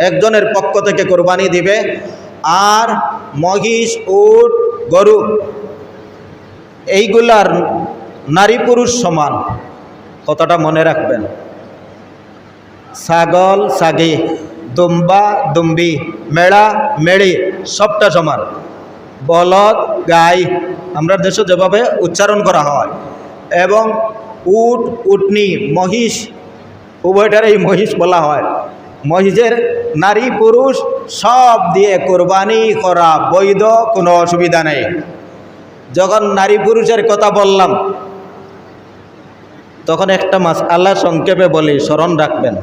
একজনের পক্ষ থেকে কোরবানি দিবে, আর মহিষ, উট, গরু, এইগুলার নারী পুরুষ সমান। কথাটা মনে রাখবেন। ছাগল, ছাগি, দুম্বা, দুম্বি, মেড়া, মেড়ি, সবটা সমান। বলদ, গাই, আমরা দেশে যেভাবে উচ্চারণ করা হয়। এবং উট, উটনি, মহিষ উভয়টার এই মহিষ বলা হয়। মহিষের নারী, পুরুষ সব দিয়ে কোরবানি করা বৈধ, কোনো অসুবিধা নেই। যখন নারী, পুরুষের কথা বললাম, তখন একটা মাস আল্লাহ সংক্ষেপে বলি, স্মরণ রাখবেন।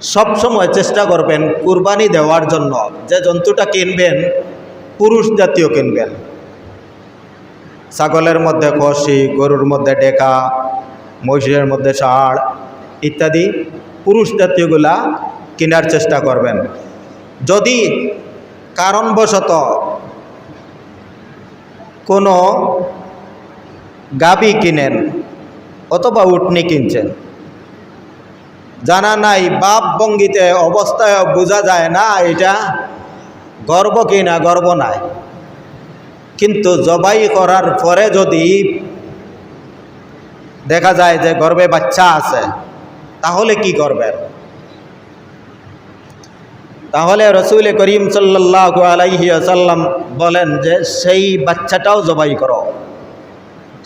সব সময় চেষ্টা করবেন কুরবানি দেওয়ার জন্য। যে জন্তুটা কিনবেন, পুরুষ জাতীয় কিনবেন। ছাগলের মধ্যে খসি, গরুর মধ্যে ডেকা, মহিষের মধ্যে ষাঁড় ইত্যাদি পুরুষ জাতীয়গুলা কেনার চেষ্টা করবেন। যদি কারণবশত কোনো গাবি কিনেন অথবা উটনি কিনছেন, জানা নাই বাপ ভঙ্গিতে অবস্থায় বোঝা যায় না, এটা গর্ব কি না গর্ব নাই। কিন্তু জবাই করার পরে যদি দেখা যায় যে গর্বে বাচ্চা আছে তাহলে কি করবেন? তাহলে রসুল করিম সাল্লাহ আলাইহি আসাল্লাম বলেন যে, সেই বাচ্চাটাও জবাই করো।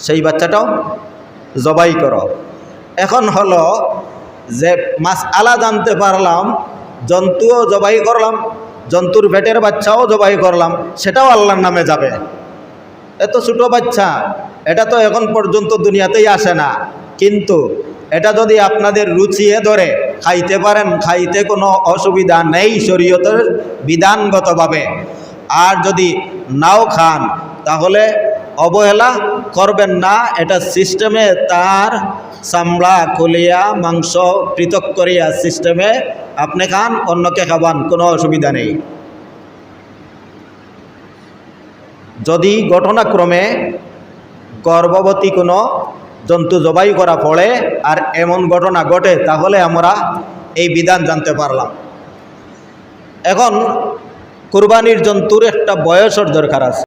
সেই বাচ্চাটাও জবাই করো। এখন হলো যে মাছ আলা জানতে পারলাম, জন্তুও জবাই করলাম, জন্তুর পেটের বাচ্চাও জবাই করলাম, সেটাও আল্লাহর নামে যাবে। এত ছোটো বাচ্চা, এটা তো এখন পর্যন্ত দুনিয়াতেই আসে না। কিন্তু এটা যদি আপনাদের রুচিয়ে ধরে, খাইতে পারেন, খাইতে কোনো অসুবিধা নেই শরীয়তের বিধানগতভাবে। আর যদি নাও খান, তাহলে অবহেলা করবেন না, এটা সিস্টেমে তার চামড়া, কলিয়া, মাংস পৃথক করিয়া সিস্টেমে আপনি খান, অন্যকে খাবান কোনো অসুবিধা নেই। যদি ঘটনাক্রমে গর্ভবতী কোনো জন্তু জবাই করা পড়ে আর এমন ঘটনা ঘটে, তাহলে আমরা এই বিধান জানতে পারলাম। এখন কুরবানির জন্তুর একটা বয়সের দরকার আছে।